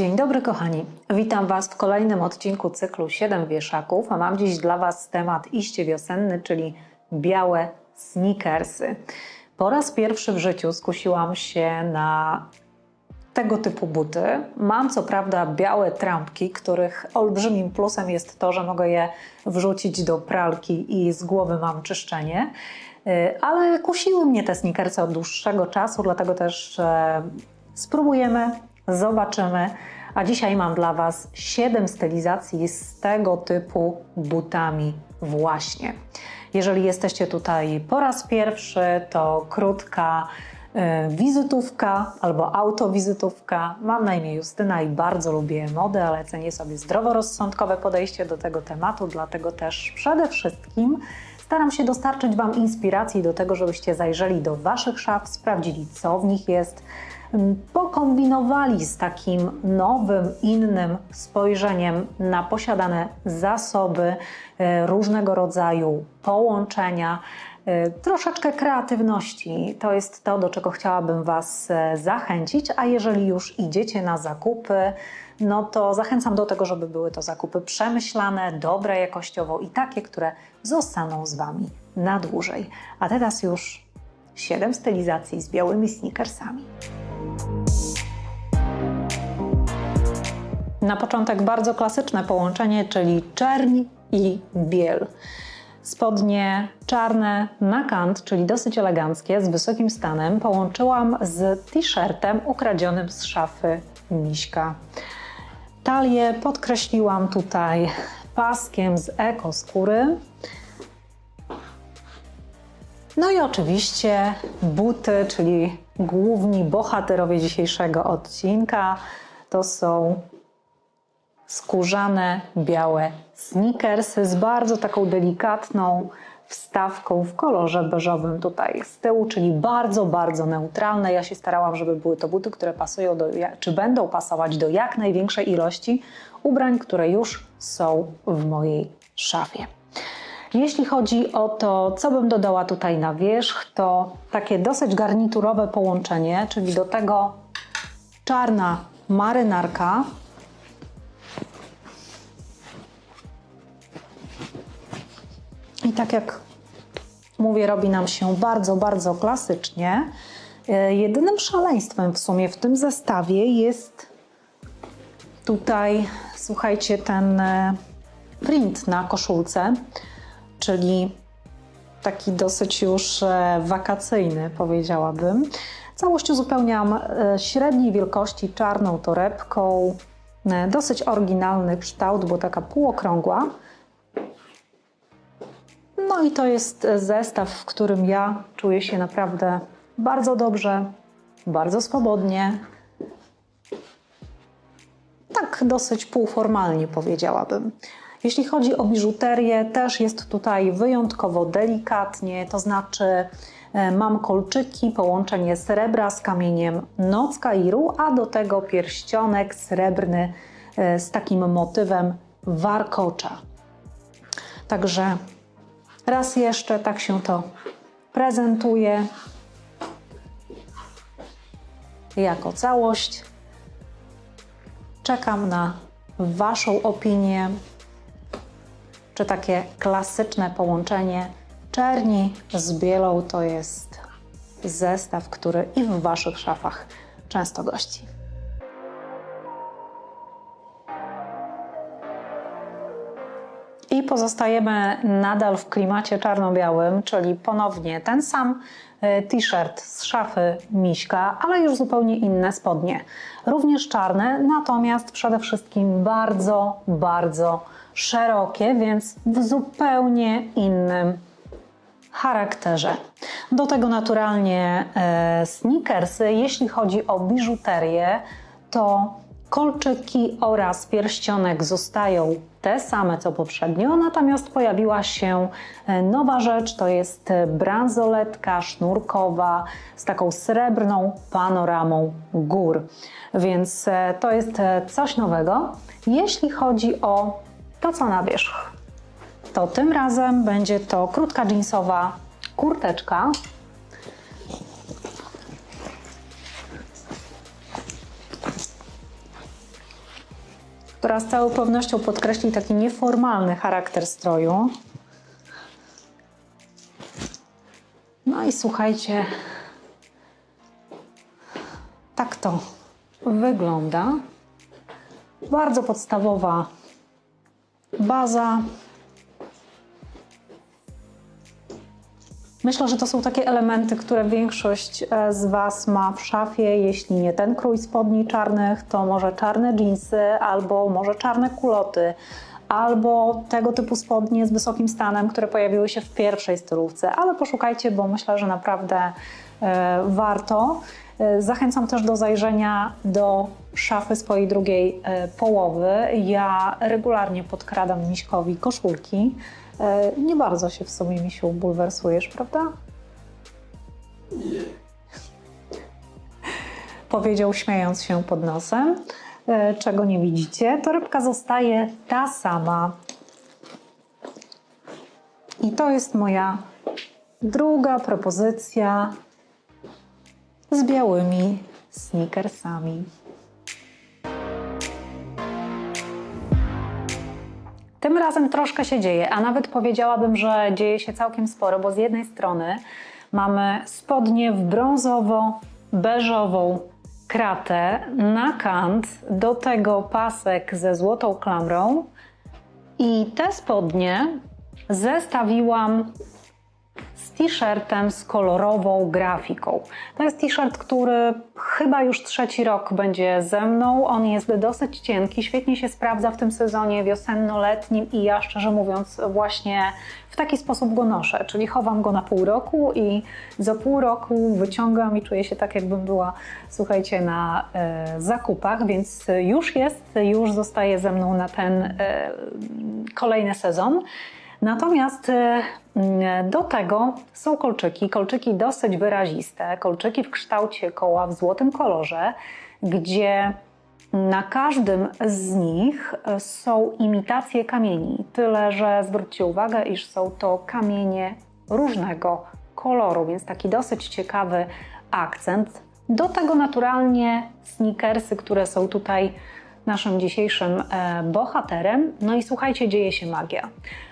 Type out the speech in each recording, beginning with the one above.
Dzień dobry kochani, witam Was w kolejnym odcinku cyklu 7 wieszaków, a mam dziś dla Was temat iście wiosenny, czyli białe sneakersy. Po raz pierwszy w życiu skusiłam się na tego typu buty. Mam co prawda białe trampki, których olbrzymim plusem jest to, że mogę je wrzucić do pralki i z głowy mam czyszczenie. Y, Ale kusiły mnie te sneakersy od dłuższego czasu, dlatego też spróbujemy, zobaczymy. A dzisiaj mam dla Was 7 stylizacji z tego typu butami właśnie. Jeżeli jesteście tutaj po raz pierwszy, to krótka e, wizytówka albo autowizytówka. Mam na imię Justyna i bardzo lubię modę, ale cenię sobie zdroworozsądkowe podejście do tego tematu, dlatego też przede wszystkim staram się dostarczyć Wam inspiracji do tego, żebyście zajrzeli do Waszych szaf, sprawdzili co w nich jest, pokombinowali z takim nowym, innym spojrzeniem na posiadane zasoby, e, różnego rodzaju połączenia. E, Troszeczkę kreatywności to jest to, do czego chciałabym Was e, zachęcić, a jeżeli już idziecie na zakupy, no to zachęcam do tego, żeby były to zakupy przemyślane, dobre jakościowo i takie, które zostaną z Wami na dłużej. A teraz już 7 stylizacji z białymi sneakersami. Na początek bardzo klasyczne połączenie, czyli czerń i biel. Spodnie czarne na kant, czyli dosyć eleganckie, z wysokim stanem, połączyłam z t-shirtem ukradzionym z szafy Miśka. Talię podkreśliłam tutaj paskiem z ekoskóry. No i oczywiście buty, czyli główni bohaterowie dzisiejszego odcinka, to są skórzane, białe sneakersy z bardzo taką delikatną wstawką w kolorze beżowym tutaj z tyłu, czyli bardzo, bardzo neutralne. Ja się starałam, żeby były to buty, które pasują do, czy będą pasować do jak największej ilości ubrań, które już są w mojej szafie. Jeśli chodzi o to, co bym dodała tutaj na wierzch, to takie dosyć garniturowe połączenie, czyli do tego czarna marynarka, I tak jak mówię, robi nam się bardzo, bardzo klasycznie. E, Jedynym szaleństwem w sumie w tym zestawie jest tutaj, słuchajcie, ten e, print na koszulce, czyli taki dosyć już e, wakacyjny, powiedziałabym. Całość uzupełniam e, średniej wielkości czarną torebką. E, Dosyć oryginalny kształt, bo taka półokrągła. No i to jest zestaw, w którym ja czuję się naprawdę bardzo dobrze, bardzo swobodnie. Tak dosyć półformalnie powiedziałabym. Jeśli chodzi o biżuterię, też jest tutaj wyjątkowo delikatnie, to znaczy e, mam kolczyki, połączenie srebra z kamieniem noc kairu, a do tego pierścionek srebrny e, z takim motywem warkocza. Także Raz jeszcze tak się to prezentuje jako całość. Czekam na Waszą opinię, czy takie klasyczne połączenie czerni z bielą to jest zestaw, który i w Waszych szafach często gości. I pozostajemy nadal w klimacie czarno-białym, czyli ponownie ten sam e, t-shirt z szafy Miśka, ale już zupełnie inne spodnie. Również czarne, natomiast przede wszystkim bardzo, bardzo szerokie, więc w zupełnie innym charakterze. Do tego naturalnie e, sneakersy. Jeśli chodzi o biżuterię, to kolczyki oraz pierścionek zostają te same co poprzednio, natomiast pojawiła się e, nowa rzecz, to jest e, bransoletka sznurkowa z taką srebrną panoramą gór. Więc e, to jest coś nowego. Jeśli chodzi o to, co na wierzch, to tym razem będzie to krótka jeansowa kurteczka. Która z całą pewnością podkreśli taki nieformalny charakter stroju. No i słuchajcie, tak to wygląda. Bardzo podstawowa baza. Myślę, że to są takie elementy, które większość e, z Was ma w szafie. Jeśli nie ten krój spodni czarnych, to może czarne dżinsy, albo może czarne kuloty, albo tego typu spodnie z wysokim stanem, które pojawiły się w pierwszej stylówce. Ale poszukajcie, bo myślę, że naprawdę e, warto. E, Zachęcam też do zajrzenia do szafy swojej drugiej połowy. Ja regularnie podkradam Miśkowi koszulki. E, Nie bardzo się w sumie Misiu bulwersujesz, prawda? Powiedział śmiejąc się pod nosem, e, czego nie widzicie. Torebka zostaje ta sama. I to jest moja druga propozycja z białymi sneakersami. Razem troszkę się dzieje, a nawet powiedziałabym, że dzieje się całkiem sporo, bo z jednej strony mamy spodnie w brązowo-beżową kratę na kant, do tego pasek ze złotą klamrą i te spodnie zestawiłam z t-shirtem z kolorową grafiką. To jest t-shirt, który chyba już trzeci rok będzie ze mną. On jest dosyć cienki, świetnie się sprawdza w tym sezonie wiosenno-letnim i ja szczerze mówiąc właśnie w taki sposób go noszę, czyli chowam go na pół roku i za pół roku wyciągam i czuję się tak, jakbym była, słuchajcie, na e, zakupach, więc już jest, już zostaje ze mną na ten e, kolejny sezon. Natomiast e, mm, do tego są kolczyki, kolczyki dosyć wyraziste, kolczyki w kształcie koła w złotym kolorze, gdzie na każdym z nich e, są imitacje kamieni. Tyle, że zwróćcie uwagę, iż są to kamienie różnego koloru, więc taki dosyć ciekawy akcent. Do tego naturalnie sneakersy, które są tutaj naszym dzisiejszym e, bohaterem. No i słuchajcie, dzieje się magia.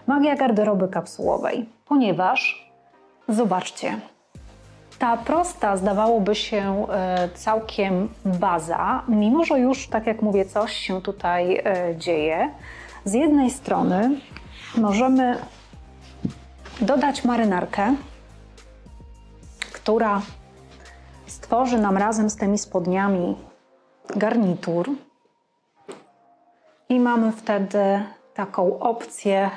Magia garderoby kapsułowej, ponieważ zobaczcie, ta prosta, zdawałoby się e, całkiem baza, mimo że już, tak jak mówię, coś się tutaj e, dzieje. Z jednej strony możemy dodać marynarkę, która stworzy nam razem z tymi spodniami garnitur. I mamy wtedy taką opcję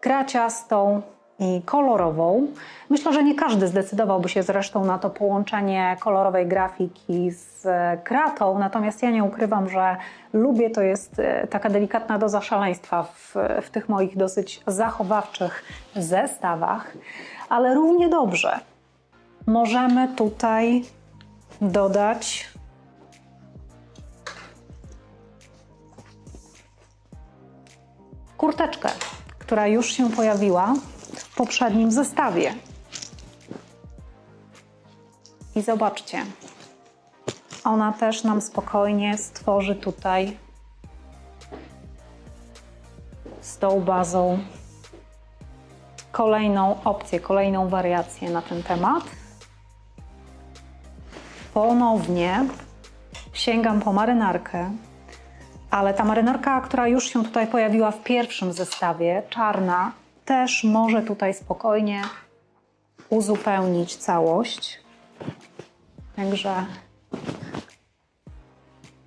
kraciastą i kolorową. Myślę, że nie każdy zdecydowałby się zresztą na to połączenie kolorowej grafiki z kratą, natomiast ja nie ukrywam, że lubię, to jest e, taka delikatna doza szaleństwa w, w tych moich dosyć zachowawczych zestawach, ale równie dobrze możemy tutaj dodać kurteczkę, która już się pojawiła w poprzednim zestawie. I zobaczcie, ona też nam spokojnie stworzy tutaj z tą bazą kolejną opcję, kolejną wariację na ten temat. Ponownie sięgam po marynarkę, ale ta marynarka, która już się tutaj pojawiła w pierwszym zestawie, czarna, też może tutaj spokojnie uzupełnić całość. Także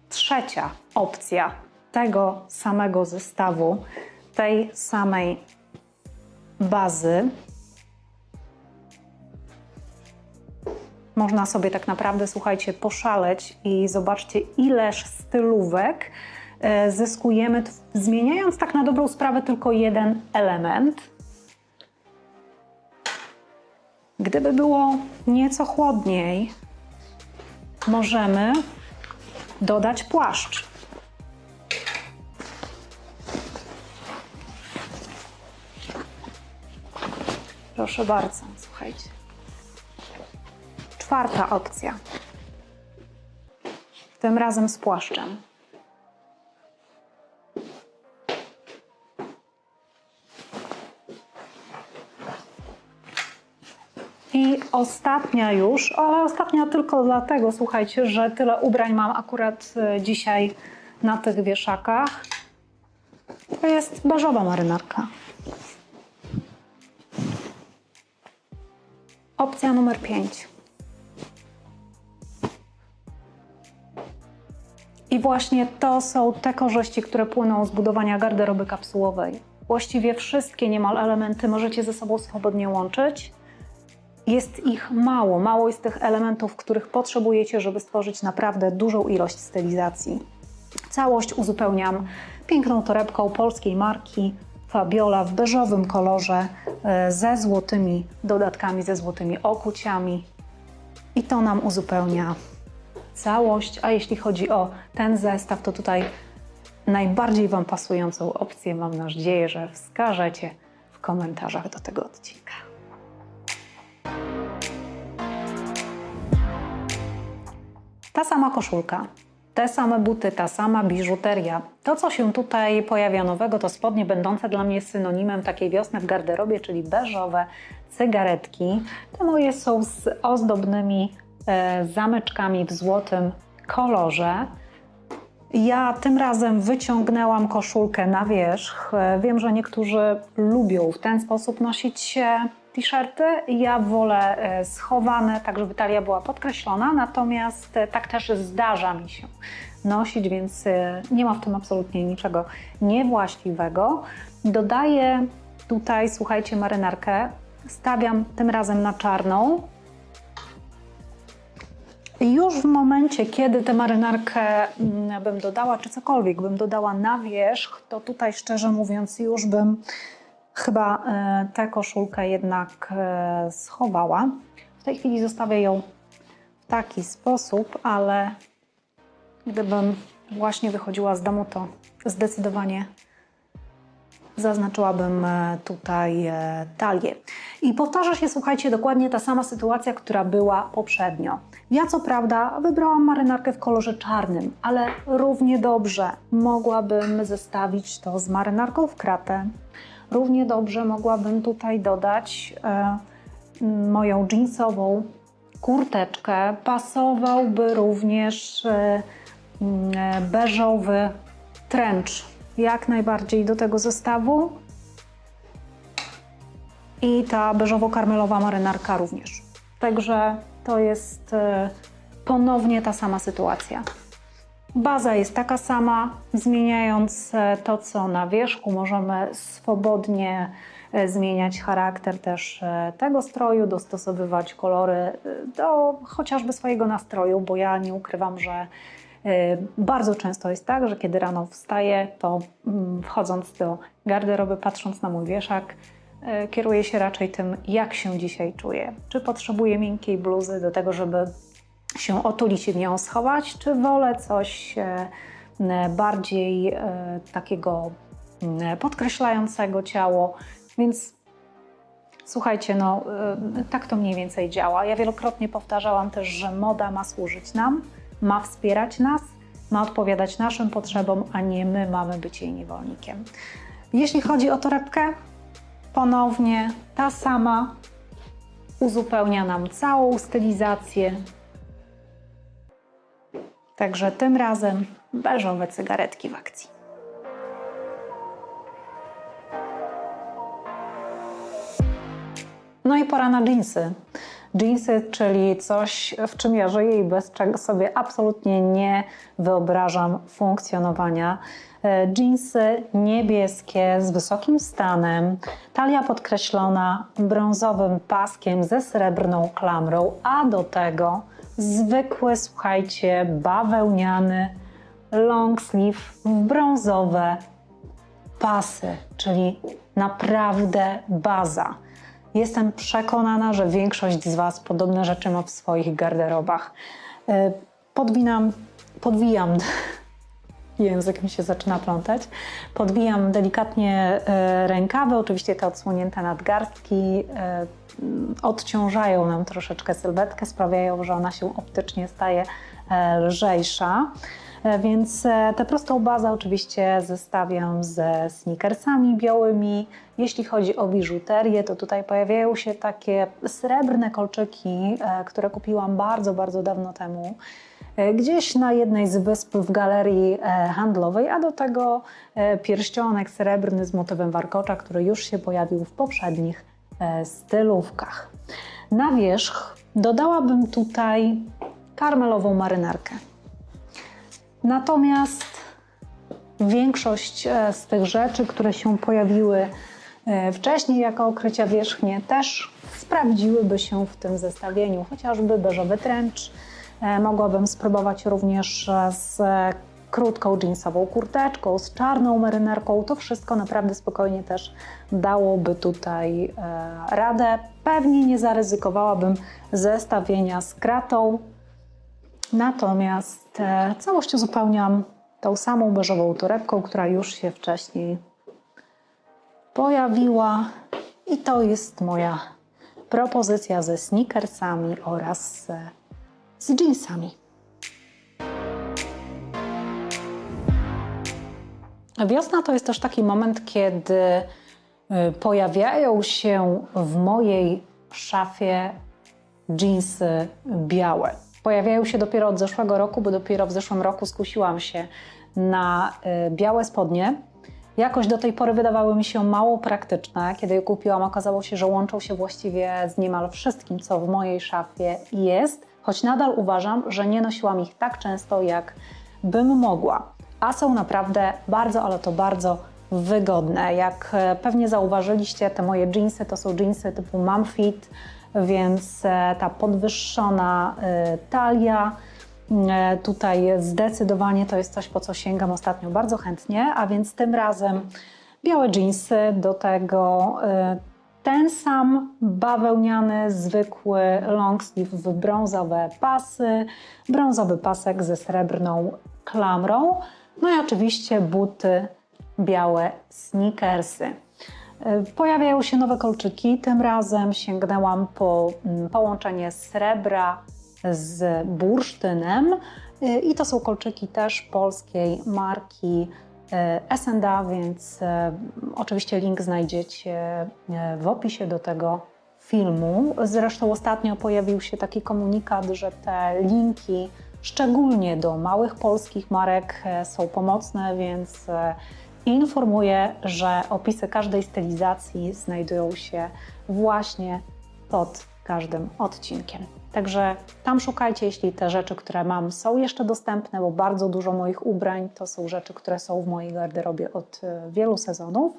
trzecia opcja tego samego zestawu, tej samej bazy. Można sobie tak naprawdę, słuchajcie, poszaleć i zobaczcie, ileż stylówek zyskujemy, t- zmieniając tak na dobrą sprawę tylko jeden element. Gdyby było nieco chłodniej, możemy dodać płaszcz. Proszę bardzo, słuchajcie. Czwarta opcja. Tym razem z płaszczem. I ostatnia już, ale ostatnia tylko dlatego, słuchajcie, że tyle ubrań mam akurat e, dzisiaj na tych wieszakach. To jest beżowa marynarka. Opcja numer 5. I właśnie to są te korzyści, które płyną z budowania garderoby kapsułowej. Właściwie wszystkie niemal elementy możecie ze sobą swobodnie łączyć. Jest ich mało, mało jest tych elementów, których potrzebujecie, żeby stworzyć naprawdę dużą ilość stylizacji. Całość uzupełniam piękną torebką polskiej marki Fabiola w beżowym kolorze e, ze złotymi dodatkami, ze złotymi okuciami. I to nam uzupełnia całość. A jeśli chodzi o ten zestaw, to tutaj najbardziej Wam pasującą opcję mam nadzieję, że wskażecie w komentarzach do tego odcinka. Ta sama koszulka, te same buty, ta sama biżuteria. To, co się tutaj pojawia nowego, to spodnie będące dla mnie synonimem takiej wiosny w garderobie, czyli beżowe cygaretki. Te moje są z ozdobnymi e, zamyczkami w złotym kolorze. Ja tym razem wyciągnęłam koszulkę na wierzch. E, Wiem, że niektórzy lubią w ten sposób nosić e, t-shirty. Ja wolę e, schowane, tak żeby talia była podkreślona, natomiast e, tak też zdarza mi się nosić, więc e, nie ma w tym absolutnie niczego niewłaściwego. Dodaję tutaj, słuchajcie, marynarkę. Stawiam tym razem na czarną, już w momencie, kiedy tę marynarkę mm, bym dodała, czy cokolwiek bym dodała na wierzch, to tutaj szczerze mówiąc już bym chyba e, tę koszulkę jednak e, schowała. W tej chwili zostawię ją w taki sposób, ale gdybym właśnie wychodziła z domu, to zdecydowanie zaznaczyłabym e, tutaj talię. I powtarza się, słuchajcie, dokładnie ta sama sytuacja, która była poprzednio. Ja co prawda wybrałam marynarkę w kolorze czarnym, ale równie dobrze mogłabym zestawić to z marynarką w kratę. Równie dobrze mogłabym tutaj dodać e, moją jeansową kurteczkę. Pasowałby również e, mm, e, beżowy trench jak najbardziej do tego zestawu. I ta beżowo-karmelowa marynarka również. Także to jest ponownie ta sama sytuacja. Baza jest taka sama, zmieniając e, to, co na wierzchu, możemy swobodnie e, zmieniać charakter też e, tego stroju, dostosowywać kolory do chociażby swojego nastroju, bo ja nie ukrywam, że bardzo często jest tak, że kiedy rano wstaję, to mm, wchodząc do garderoby, patrząc na mój wieszak, kieruję się raczej tym, jak się dzisiaj czuję. Czy potrzebuję miękkiej bluzy do tego, żeby się otulić i w nią schować, czy wolę coś e, bardziej e, takiego podkreślającego ciało. Więc słuchajcie, no e, tak to mniej więcej działa. Ja wielokrotnie powtarzałam też, że moda ma służyć nam, ma wspierać nas, ma odpowiadać naszym potrzebom, a nie my mamy być jej niewolnikiem. Jeśli chodzi o torebkę, ponownie ta sama uzupełnia nam całą stylizację, Także tym razem beżowe cygaretki w akcji. No i pora na jeansy. Jeansy, czyli coś, w czym ja żyję i bez czego sobie absolutnie nie wyobrażam funkcjonowania. Jeansy niebieskie z wysokim stanem, talia podkreślona brązowym paskiem ze srebrną klamrą, a do tego zwykły, słuchajcie, bawełniany long sleeve w brązowe pasy, czyli naprawdę baza. Jestem przekonana, że większość z Was podobne rzeczy ma w swoich garderobach. E, Podwinam, podwijam, język mi się zaczyna plątać, podwijam delikatnie e, rękawy, oczywiście te odsłonięte nadgarstki m, odciążają nam troszeczkę sylwetkę, sprawiają, że ona się optycznie staje e, lżejsza. E, Więc e, tę prostą bazę oczywiście zestawiam ze sneakersami białymi. Jeśli chodzi o biżuterię, to tutaj pojawiają się takie srebrne kolczyki, które kupiłam bardzo, bardzo dawno temu. Gdzieś na jednej z wysp w galerii handlowej, a do tego pierścionek srebrny z motywem warkocza, który już się pojawił w poprzednich stylówkach. Na wierzch dodałabym tutaj karmelową marynarkę. Natomiast większość e, z tych rzeczy, które się pojawiły e, wcześniej jako okrycia wierzchnie, też sprawdziłyby się w tym zestawieniu. Chociażby beżowy. E, Mogłabym spróbować również e, z krótką jeansową kurteczką, z czarną marynarką. To wszystko naprawdę spokojnie też dałoby tutaj e, radę. Pewnie nie zaryzykowałabym zestawienia z kratą, Natomiast e, całość uzupełniam tą samą beżową torebką, która już się wcześniej pojawiła. I to jest moja propozycja ze sneakersami oraz e, z jeansami. Wiosna to jest też taki moment, kiedy y, pojawiają się w mojej szafie dżinsy białe. Pojawiają się dopiero od zeszłego roku, bo dopiero w zeszłym roku skusiłam się na y, białe spodnie. Jakoś do tej pory wydawały mi się mało praktyczne. Kiedy je kupiłam, okazało się, że łączą się właściwie z niemal wszystkim, co w mojej szafie jest, choć nadal uważam, że nie nosiłam ich tak często, jak bym mogła. A są naprawdę bardzo, ale to bardzo wygodne. Jak e, pewnie zauważyliście, te moje jeansy to są jeansy typu mom fit, więc e, ta podwyższona e, talia tutaj zdecydowanie to jest coś, po co sięgam ostatnio bardzo chętnie, a więc tym razem białe jeansy, do tego ten sam bawełniany, zwykły long sleeve w brązowe pasy, brązowy pasek ze srebrną klamrą, no i oczywiście buty białe sneakersy. E, Pojawiają się nowe kolczyki. Tym razem sięgnęłam po mm, połączenie srebra z bursztynem. E, I to są kolczyki też polskiej marki e, S&A, więc oczywiście link znajdziecie w opisie do tego filmu. Zresztą ostatnio pojawił się taki komunikat, że te linki, szczególnie do małych polskich marek, e, są pomocne, więc e, informuję, że opisy każdej stylizacji znajdują się właśnie pod każdym odcinkiem. Także tam szukajcie, jeśli te rzeczy, które mam, są jeszcze dostępne, bo bardzo dużo moich ubrań to są rzeczy, które są w mojej garderobie od e, wielu sezonów.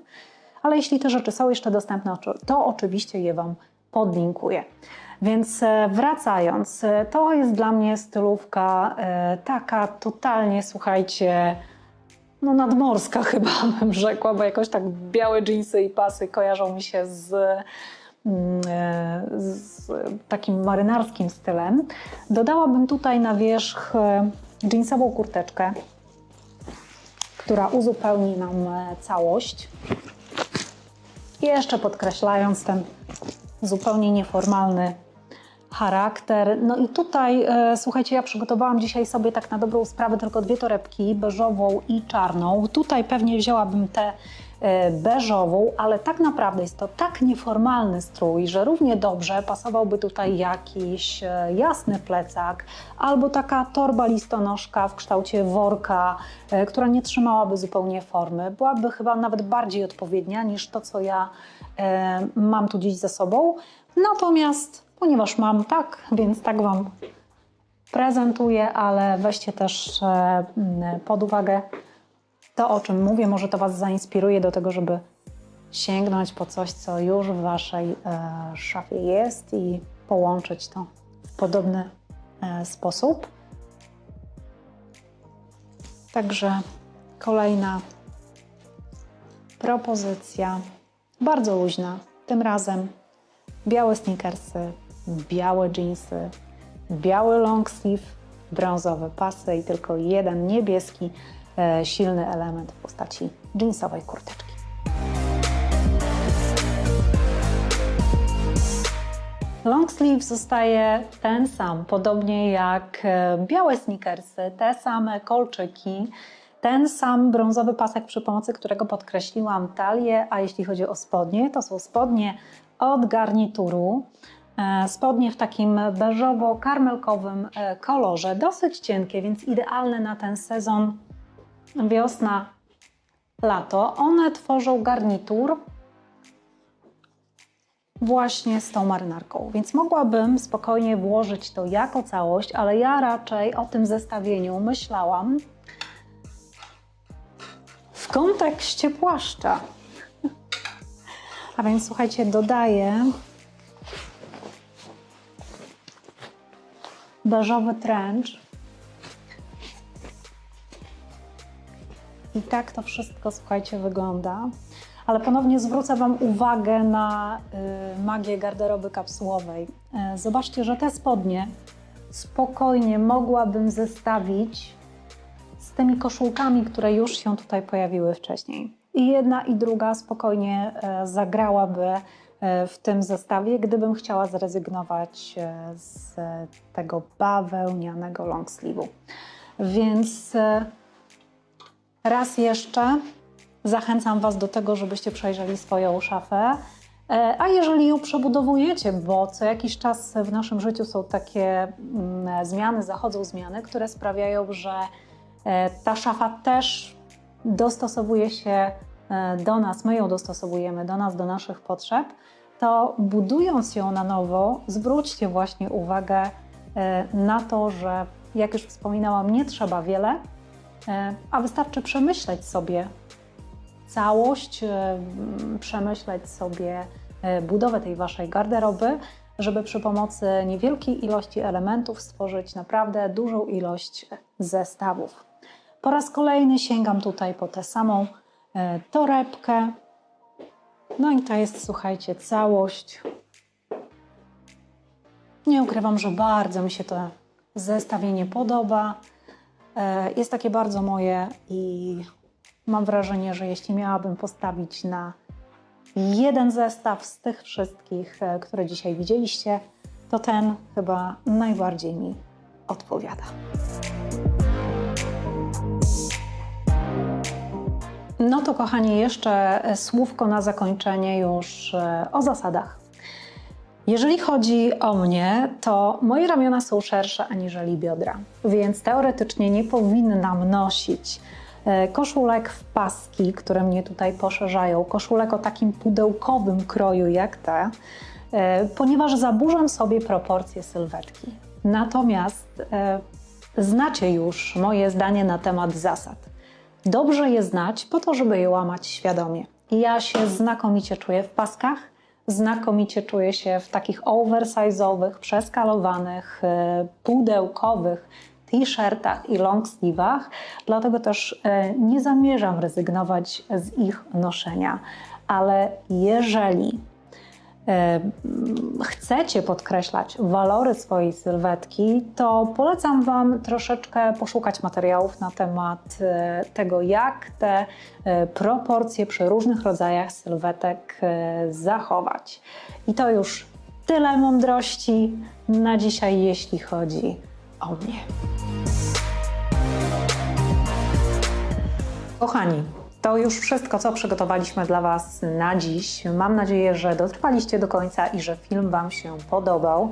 Ale jeśli te rzeczy są jeszcze dostępne, to oczywiście je Wam podlinkuję. Więc e, wracając, e, to jest dla mnie stylówka e, taka totalnie, słuchajcie, no nadmorska chyba bym rzekła, bo jakoś tak białe dżinsy i pasy kojarzą mi się z, mm, z takim marynarskim stylem. Dodałabym tutaj na wierzch dżinsową kurteczkę, która uzupełni nam całość. I jeszcze podkreślając ten zupełnie nieformalny charakter. No i tutaj, e, słuchajcie, ja przygotowałam dzisiaj sobie tak na dobrą sprawę tylko dwie torebki, beżową i czarną. Tutaj pewnie wzięłabym tę e, beżową, ale tak naprawdę jest to tak nieformalny strój, że równie dobrze pasowałby tutaj jakiś e, jasny plecak albo taka torba listonoszka w kształcie worka, e, która nie trzymałaby zupełnie formy. Byłaby chyba nawet bardziej odpowiednia niż to, co ja e, mam tu dziś ze sobą. Natomiast ponieważ mam tak, więc tak Wam prezentuję, ale weźcie też e, pod uwagę to, o czym mówię. Może to Was zainspiruje do tego, żeby sięgnąć po coś, co już w Waszej e, szafie jest i połączyć to w podobny e, sposób. Także kolejna propozycja, bardzo luźna, tym razem białe sneakersy, białe jeansy, biały long sleeve, brązowe pasy i tylko jeden niebieski e, silny element w postaci jeansowej kurteczki. Long sleeve zostaje ten sam, podobnie jak e, białe sneakersy, te same kolczyki, ten sam brązowy pasek, przy pomocy którego podkreśliłam talię, a jeśli chodzi o spodnie, to są spodnie od garnituru. E, Spodnie w takim beżowo-karmelkowym e, kolorze, dosyć cienkie, więc idealne na ten sezon wiosna, lato. One tworzą garnitur właśnie z tą marynarką, więc mogłabym spokojnie włożyć to jako całość, ale ja raczej o tym zestawieniu myślałam w kontekście płaszcza. A więc słuchajcie, dodaję beżowy trench. I tak to wszystko, słuchajcie, wygląda. Ale ponownie zwrócę Wam uwagę na y, magię garderoby kapsułowej. Y, zobaczcie, że te spodnie spokojnie mogłabym zestawić z tymi koszulkami, które już się tutaj pojawiły wcześniej. I jedna i druga spokojnie e, zagrałaby w tym zestawie, gdybym chciała zrezygnować e, z tego bawełnianego long sleeve'u. Więc e, raz jeszcze zachęcam Was do tego, żebyście przejrzeli swoją szafę. E, A jeżeli ją przebudowujecie, bo co jakiś czas w naszym życiu są takie mm, zmiany, zachodzą zmiany, które sprawiają, że e, ta szafa też dostosowuje się e, do nas, my ją dostosowujemy do nas, do naszych potrzeb, to budując ją na nowo, zwróćcie właśnie uwagę e, na to, że jak już wspominałam, nie trzeba wiele, e, a wystarczy przemyśleć sobie całość, e, przemyśleć sobie e, budowę tej waszej garderoby, żeby przy pomocy niewielkiej ilości elementów stworzyć naprawdę dużą ilość zestawów. Po raz kolejny sięgam tutaj po tę samą e, torebkę. No i to jest, słuchajcie, całość. Nie ukrywam, że bardzo mi się to zestawienie podoba. E, Jest takie bardzo moje i mam wrażenie, że jeśli miałabym postawić na jeden zestaw z tych wszystkich, e, które dzisiaj widzieliście, to ten chyba najbardziej mi odpowiada. No to kochani, jeszcze e, słówko na zakończenie już e, o zasadach. Jeżeli chodzi o mnie, to moje ramiona są szersze aniżeli biodra, więc teoretycznie nie powinnam nosić e, koszulek w paski, które mnie tutaj poszerzają, koszulek o takim pudełkowym kroju jak te, ponieważ zaburzam sobie proporcje sylwetki. Natomiast znacie już moje zdanie na temat zasad. Dobrze je znać po to, żeby je łamać świadomie. Ja się znakomicie czuję w paskach, znakomicie czuję się w takich oversize'owych, przeskalowanych, e, pudełkowych t-shirtach i long dlatego też e, nie zamierzam rezygnować z ich noszenia. Ale jeżeli chcecie podkreślać walory swojej sylwetki, to polecam Wam troszeczkę poszukać materiałów na temat e, tego, jak te e, proporcje przy różnych rodzajach sylwetek e, zachować. I to już tyle mądrości na dzisiaj, jeśli chodzi o mnie. Kochani, to już wszystko, co przygotowaliśmy dla Was na dziś. Mam nadzieję, że dotrwaliście do końca i że film Wam się podobał.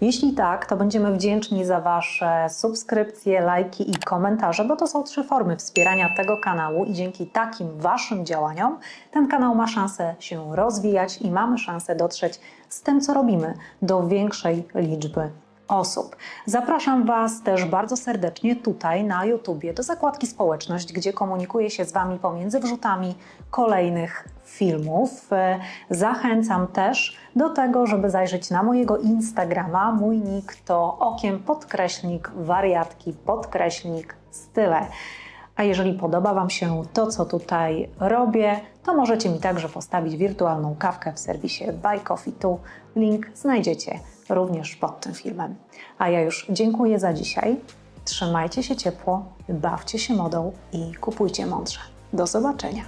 Jeśli tak, to będziemy wdzięczni za Wasze subskrypcje, lajki i komentarze, bo to są trzy formy wspierania tego kanału i dzięki takim Waszym działaniom ten kanał ma szansę się rozwijać i mamy szansę dotrzeć z tym, co robimy, do większej liczby osób. Zapraszam Was też bardzo serdecznie tutaj na YouTubie do zakładki Społeczność, gdzie komunikuję się z Wami pomiędzy wrzutami kolejnych filmów. E, Zachęcam też do tego, żeby zajrzeć na mojego Instagrama. Mój nick to okiem podkreślnik wariatki podkreślnik style. A jeżeli podoba Wam się to, co tutaj robię, to możecie mi także postawić wirtualną kawkę w serwisie Buy Coffee Tu. Link znajdziecie również pod tym filmem. A ja już dziękuję za dzisiaj. Trzymajcie się ciepło, bawcie się modą i kupujcie mądrze. Do zobaczenia.